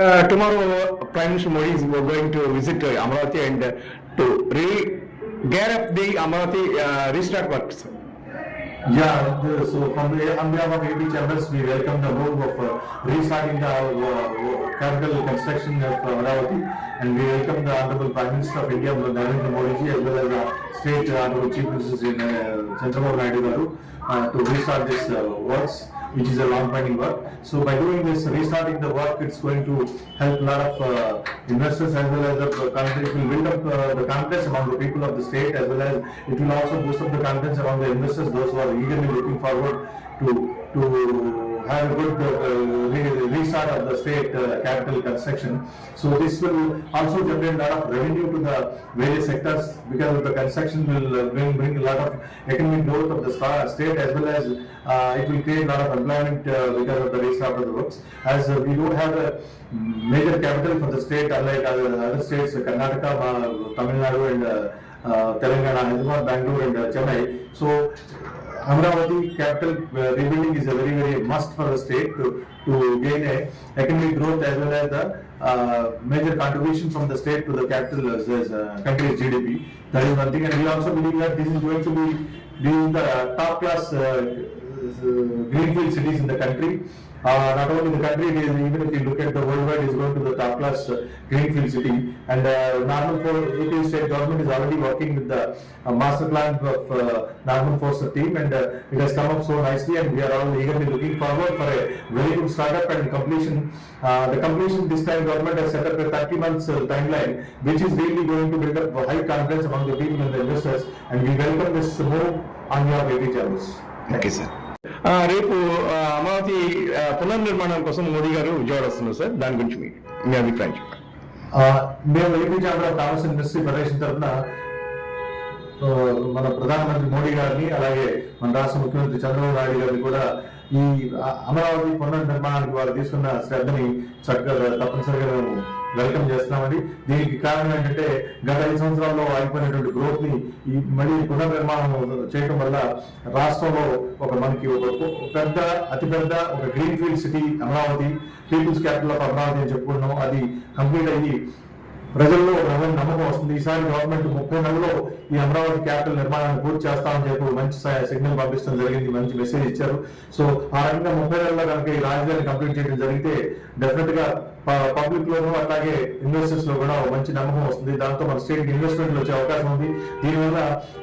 Uh, tomorrow, Prime Minister Modi is going to visit uh, Amravati and uh, to re gear up the Amravati restart works. Yeah, the- so from the, on behalf of AB Chambers, we welcome the move of uh, restarting the uh, capital construction of Amaravati and we welcome the Honorable Prime Minister of India, Narendra Modi ji, as well as the State Honorable Chief Minister, in uh, Chandrababu Naidu garu, uh, to restart this uh, works, which is a long pending work. So by doing this, restarting the work, it's going to help a lot of uh, investors as well as the country. It will build up uh, the confidence among the people of the state as well as it will also boost up the confidence among the investors, those who are eagerly looking forward to to have a good uh, restart of the state uh, capital construction. So this will also generate a lot of revenue to the various sectors because the construction will uh, bring, bring a lot of economic growth of the state as well as it will create a lot of employment because of the restart of the works. As we don't have a major capital for the state unlike other, other states, Karnataka, Tamil Nadu and uh, Telangana, Hyderabad, Bangalore and Chennai. So Amravati capital uh, rebuilding is a very very must for the state to, to gain a economic growth as well as the uh, major contribution from the state to the capital as, uh, country's GDP. That is one thing, and we also believe that this is going to be the uh, top class uh, uh, greenfield cities in the country. Uh, not only in the country, it is, even if you look at the worldwide, is going to the top class uh, greenfield city. And uh, Norman for it is state government is already working with the uh, master plan of uh, Norman Force team, and uh, it has come up so nicely. And we are all eagerly looking forward for a very good startup and completion. Uh, the completion this time, government has set up a 30 months uh, timeline, which is really going to build up high confidence among the people and the investors. And we welcome this move on your baby channels. Thank you, sir. రేపు అమరావతి పునర్నిర్మాణం కోసం మోడీ గారు విజయవాడ వస్తున్నారు sir. దాని గురించి మీ అభిప్రాయం చెప్పండి. ఆ, మేము AP chamber commerce industry federation తరఫున ఆ, మన ప్రధానమంత్రి మోడీ గారిని అలాగే మన రాష్ట్ర ముఖ్యమంత్రి చంద్రబాబు నాయుడు గారిని కూడా ఈ అమరావతి పునర్ నిర్మాణానికి వారు తీసుకున్న శ్రద్ధని చక్కగా తప్పనిసరిగా మేము వెల్కమ్ చేస్తున్నామండి. దీనికి కారణం ఏంటంటే గత ఐదు సంవత్సరాల్లో ఆగిపోయినటువంటి గ్రోత్ని ఈ మళ్ళీ పునర్నిర్మాణం చేయడం వల్ల రాష్ట్రంలో ఒక మనకి ఒక ఒక పెద్ద అతిపెద్ద ఒక green field city Amaravati people's capital of Amaravati అని చెప్పుకున్నాం అది కంప్లీట్ అయ్యి ప్రజల్లో ఒక నమ్మకం వస్తుంది ఈసారి గవర్నమెంట్ ముప్పై నెలలో ఈ అమరావతి క్యాపిటల్ నిర్మాణాన్ని పూర్తి చేస్తామని చెప్పి మంచి సిగ్నల్ పంపించడం జరిగింది మంచి మెసేజ్ ఇచ్చారు. సో ఆ రకంగా ముప్పై నెలల్లో కనుక ఈ రాజధాని కంప్లీట్ చేయడం జరిగితే డెఫినెట్గా పబ్లిక్ లోను అట్లాగే ఇన్వెస్టర్స్లో కూడా మంచి నమ్మకం వస్తుంది. దాంతో మన స్టేట్ ఇన్వెస్ట్మెంట్ వచ్చే అవకాశం ఉంది. దీనివల్ల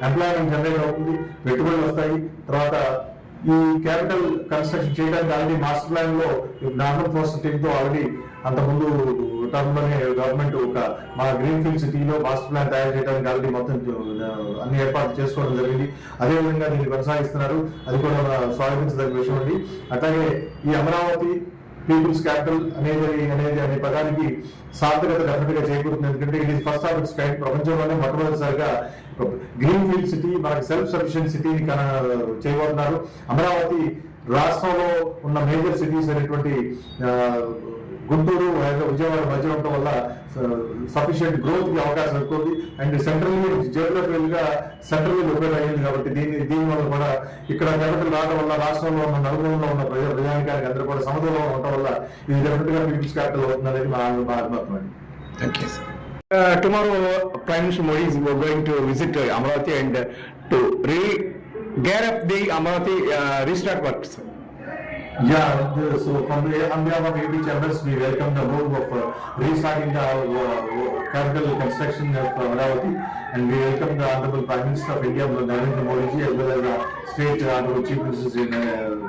ఎంప్లాయ్మెంట్ జనరేట్ అవుతుంది పెట్టుబడులు వస్తాయి. తర్వాత ఈ క్యాపిటల్ కన్స్ట్రక్షన్ చేయడానికి ఆల్రెడీ మాస్టర్ ప్లాన్లో నార్మల్ ఫోర్స్ టీమ్తో ఆల్రెడీ అంతకుముందు టర్మ్లోనే గవర్నమెంట్ ఒక మా గ్రీన్ ఫీల్డ్ సిటీలో మాస్టర్ ప్లాన్ తయారు చేయడానికి ఆల్రెడీ మొత్తం అన్ని ఏర్పాట్లు చేసుకోవడం జరిగింది. అదే విధంగా దీన్ని కొనసాగిస్తున్నారు. అది కూడా మన విషయం అండి అట్లాగే ఈ అమరావతి పీపుల్స్ క్యాపిటల్ అనేది అనేది అనే పదానికి సార్థకత డెఫినెట్గా చేకూరుతుంది. ఎందుకంటే ఇది ఫస్ట్ ఆఫ్ ఇట్స్ కైండ్ ప్రపంచంలోనే మొట్టమొదటిసారిగా గ్రీన్ ఫీల్డ్ సిటీ మనకి సెల్ఫ్ సఫిషియెంట్ సిటీని చేయబోతున్నారు. అమరావతి రాష్ట్రంలో ఉన్న మేజర్ సిటీస్ అనేటువంటి గుంటూరు అండ్ విజయవాడ మధ్య ఉండటం వల్ల సఫిషియెంట్ గ్రోత్కి అవకాశం ఎక్కువ ఉంది అండ్ సెంట్రల్ జియోగ్రఫికల్గా సెంట్రల్ లొకేట్ అయ్యింది కాబట్టి దీని దీని వల్ల కూడా ఇక్కడ క్యాపిటల్ రావడం వల్ల రాష్ట్రంలో ఉన్న నలుగురులో ఉన్న ప్రజా ప్రజానికానికి అందరూ కూడా సమతుల్లో ఉండటం వల్ల ఇది డెఫినెట్గా పీపుల్స్ క్యాపిటల్ అవుతుందనేది మా మా అభిమతం అండి. Thank you sir tomorrow prime minister Modi is going to visit uh, Amravati and uh, to re gear up the Amravati uh, restart works. Yeah, the- so from the, on behalf of AB Chambers, we welcome the move of uh, restarting the uh, capital construction of Amaravati and we welcome the Honorable Prime Minister of India, Narendra Modi as well as the State Honorable Chief Minister in uh,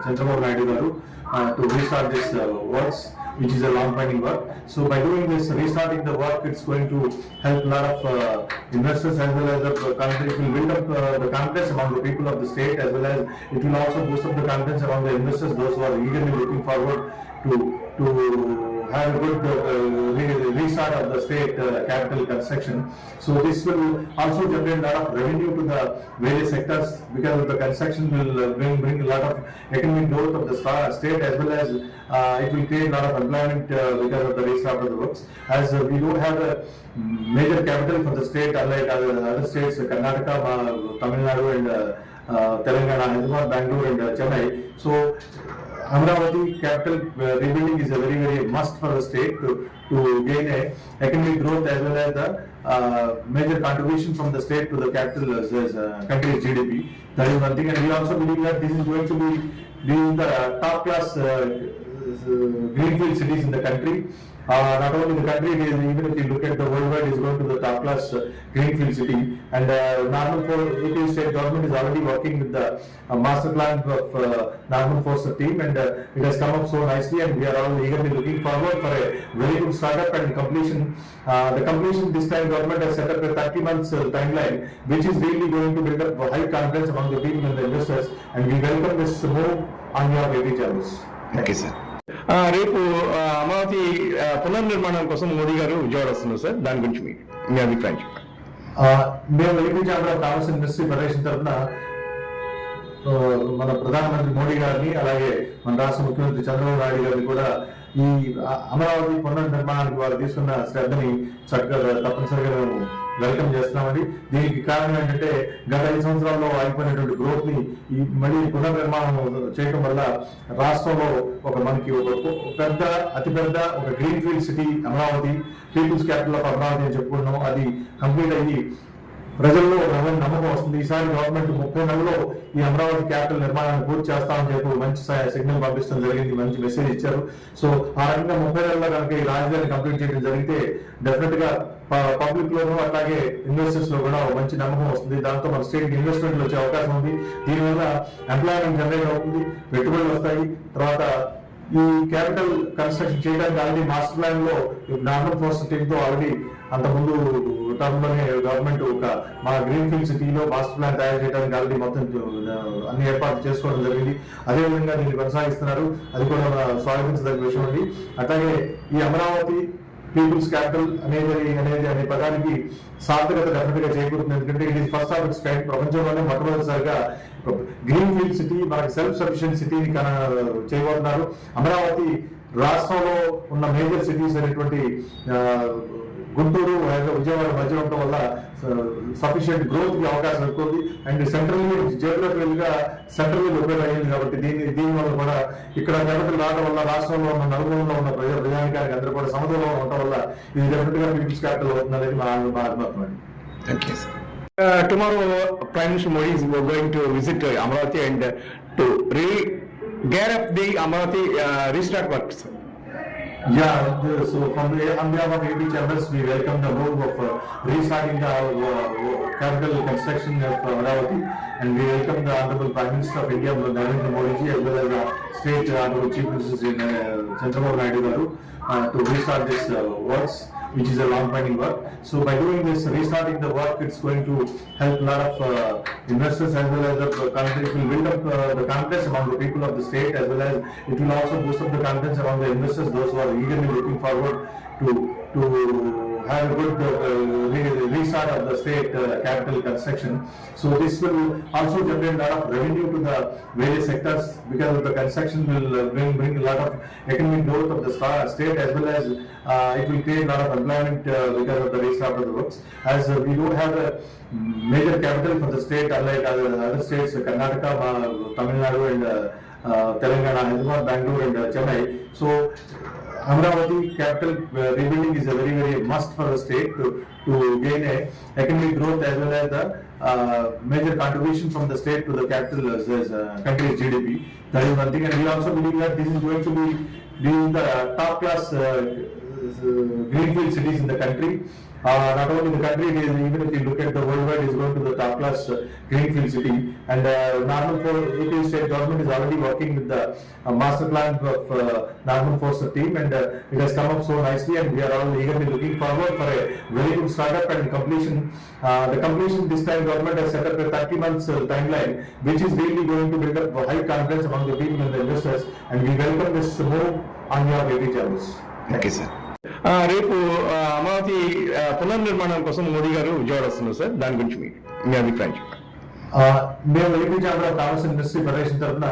Chandrababu Naidu uh, to restart this uh, works, which is a long pending work. So by doing this, restarting the work, it's going to help a lot of uh, investors as well as the country. It will build up uh, the confidence among the people of the state as well as it will also boost up the confidence among the investors, those who are eagerly looking forward to to have a good uh, re- restart of the state uh, capital construction. So this will also generate a lot of revenue to the various sectors because the construction will uh, bring bring a lot of economic growth of the state as well as uh, it will create a lot of employment uh, because of the restart of the works. As uh, we don't have a major capital for the state unlike other, other states, Karnataka, uh, Tamil Nadu and uh, Telangana, Hyderabad, Bangalore and Chennai. So Amravati capital uh, rebuilding is a very very must for the state to, to gain a economic growth as well as the uh, major contribution from the state to the capital as, as uh, country's GDP. That is one thing, and we also believe that this is going to be the, top class uh, uh, greenfield cities in the country. Uh, not only the country, it is, even if you look at the worldwide, it is going to the top class uh, greenfield city. And uh, Norman Force, it is state government is already working with the uh, master plan of uh, Norman Force team, and uh, it has come up so nicely. And we are all eagerly looking forward for a very good startup and completion. Uh, the completion this time, government has set up a 30 months uh, timeline, which is really going to build up high confidence among the people and the investors. And we welcome this move on your baby. Thank you, sir. రేపు అమరావతి పునర్నిర్మాణం కోసం మోడీ గారు విజయవాడ వస్తున్నారు sir. దాని గురించి మీ మీ అభిప్రాయం చెప్పండి. మేము AP chamber of industry federation తరఫున మన ప్రధానమంత్రి మోడీ గారిని అలాగే మన రాష్ట్ర ముఖ్యమంత్రి చంద్రబాబు నాయుడు గారిని కూడా ఈ అమరావతి పునర్నిర్మాణానికి వారు తీసుకున్న శ్రద్ధని చక్కగా తప్పనిసరిగా మేము వెల్కమ్ చేస్తున్నామండి. దీనికి కారణం ఏంటంటే గత ఐదు సంవత్సరాల్లో ఆగిపోయినటువంటి గ్రోత్ని ఈ మళ్ళీ పునర్నిర్మాణం చేయడం వల్ల రాష్ట్రంలో ఒక మనకి ఒక పెద్ద అతిపెద్ద ఒక green field city Amaravati people's capital of Amaravati అని చెప్పుకున్నాం అది కంప్లీట్ అయ్యి ప్రజల్లో నమ్మకం వస్తుంది. ఈసారి గవర్నమెంట్ ముప్పై నెలలో ఈ అమరావతి క్యాపిటల్ నిర్మాణాన్ని పూర్తి చేస్తామని చెప్పి మంచి సిగ్నల్ పంపించడం జరిగింది. మంచి మెసేజ్ ఇచ్చారు. సో ఆ రకంగా ముప్పై నెలల్లో కనుక ఈ రాజధాని కంప్లీట్ చేయడం జరిగితే డెఫినెట్గా పబ్లిక్ లోను అట్లాగే ఇన్వెస్టర్స్లో కూడా మంచి నమ్మకం వస్తుంది. దాంతో మన స్టేట్ ఇన్వెస్ట్మెంట్ వచ్చే అవకాశం ఉంది. దీనివల్ల ఎంప్లాయ్మెంట్ జనరేట్ అవుతుంది. పెట్టుబడులు వస్తాయి. తర్వాత ఈ క్యాపిటల్ కన్స్ట్రక్షన్ చేయడానికి ఆల్రెడీ మాస్టర్ ప్లాన్లో నార్మల్ ఫోర్స్ టీమ్తో ఆల్రెడీ అంతకుముందు టర్మ్లోనే గవర్నమెంట్ ఒక మా గ్రీన్ ఫీల్డ్ సిటీలో మాస్టర్ ప్లాన్ తయారు చేయడానికి ఆల్రెడీ మొత్తం అన్ని ఏర్పాట్లు చేసుకోవడం జరిగింది. అదే విధంగా దీన్ని కొనసాగిస్తున్నారు. అది కూడా మన విషయం అండి. అట్లాగే ఈ అమరావతి పీపుల్స్ క్యాపిటల్ అనేది అనేది అనే పదానికి సార్థకత డెఫినెట్గా చేకూరుతుంది. ఎందుకంటే ఇది ఫస్ట్ ఆఫ్ ఇట్స్ కైండ్ ప్రపంచంలోనే మొట్టమొదటిసారిగా గ్రీన్ ఫీల్డ్ సిటీ మనకి సెల్ఫ్ సఫిషియెంట్ సిటీని కన చేయబోతున్నారు అమరావతి రాష్ట్రంలో ఉన్న మేజర్ సిటీస్ అనేటువంటి గుంటూరు అండ్ విజయవాడ మధ్య ఉండటం వల్ల సఫిషియెంట్ గ్రోత్కి అవకాశం ఎక్కువ అండ్ సెంట్రల్ జియోగ్రఫికల్గా సెంట్రల్ లొకేట్ అయ్యింది కాబట్టి దీని దీని వల్ల కూడా ఇక్కడ క్యాపిటల్ రావడం వల్ల రాష్ట్రంలో ఉన్న నలుగురులో ఉన్న ప్రజా ప్రజానికానికి అందరూ కూడా సముద్రంలో ఉండటం వల్ల ఇది డెఫినెట్గా పీపుల్స్ క్యాపిటల్ అవుతుంది మా మా అభిమతం అండి Thank you, sir. Uh, tomorrow, Prime Minister Modi is going to visit uh, and to re gear up the uh, restart works. Yeah, so from the, on behalf of AB Chambers, we welcome the move of uh, restarting the uh, capital construction of Amaravati and we welcome the Honorable Prime Minister of India, Narendra Modi ji, as well as the State Honorable Chief Minister in uh, Chandrababu Naidu garu, uh, to restart this uh, works, which is a long pending work. So by doing this, restarting the work, it's going to help a lot of uh, investors as well as the country. It will build up uh, the confidence among the people of the state as well as it will also boost up the confidence among the investors, those who are eagerly looking forward to to have a good uh, restart of the state uh, capital construction. So this will also generate a lot of revenue to the various sectors because the construction will uh, bring bring a lot of economic growth of the state as well as uh, it will create a lot of employment uh, because of the restart of the works. As uh, we don't have a major capital for the state unlike other, other states, Karnataka, Tamil Nadu and Telangana, Bangalore and Chennai. So Amravati capital uh, rebuilding is a very very must for the state to, to gain a economic growth as well as the uh, major contribution from the state to the capital as, uh, country's GDP. That is one thing, and we also believe that this is going to be the, the top class uh, uh, greenfield cities in the country. Uh, not only the country, is, even if you look at the worldwide, is going to the top class uh, greenfield city. And uh, Northern for it is government is already working with the uh, master plan of uh, Forest Force team, and uh, it has come up so nicely. And we are all eagerly looking forward for a very good startup and completion. Uh, the completion this time, government has set up a 30 months uh, timeline, which is really going to build up high confidence among the people and the investors. And we welcome this move on your baby channels. Thank you, sir. రేపు అమరావతి పునర్నిర్మాణం కోసం మోడీ గారు విజయవాడ వస్తున్నారు sir. దాని గురించి మీ మీ అభిప్రాయం చెప్పండి. ఆ, మేము AP chamber of commerce industry federation తరఫున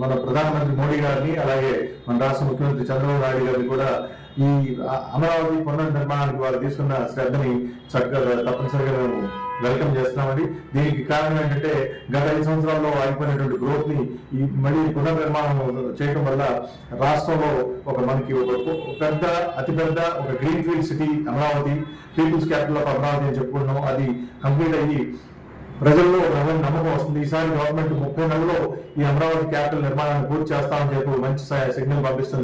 మన ప్రధానమంత్రి మోడీ గారిని అలాగే మన రాష్ట్ర ముఖ్యమంత్రి చంద్రబాబు నాయుడు గారిని కూడా ఈ అమరావతి పునర్నిర్మాణానికి వారు తీసుకున్న శ్రద్ధని చక్కగా తప్పనిసరిగా మేము వెల్కమ్ చేస్తున్నామండి. దీనికి కారణం ఏంటంటే గత ఐదు సంవత్సరాల్లో ఆగిపోయినటువంటి గ్రోత్ని ఈ మళ్ళీ పునర్నిర్మాణం చేయడం వల్ల రాష్ట్రంలో ఒక మనకి ఒక పెద్ద అతిపెద్ద ఒక green field city Amaravati people's capital of Amaravati అని చెప్పుకున్నాం అది కంప్లీట్ అయ్యి ప్రజల్లో ఒక నమ్మకం వస్తుంది. ఈసారి గవర్నమెంట్ ముప్పై నెలలో ఈ అమరావతి క్యాపిటల్ నిర్మాణాన్ని పూర్తి చేస్తామని చెప్పి మంచి సిగ్నల్ పంపిస్తుంది.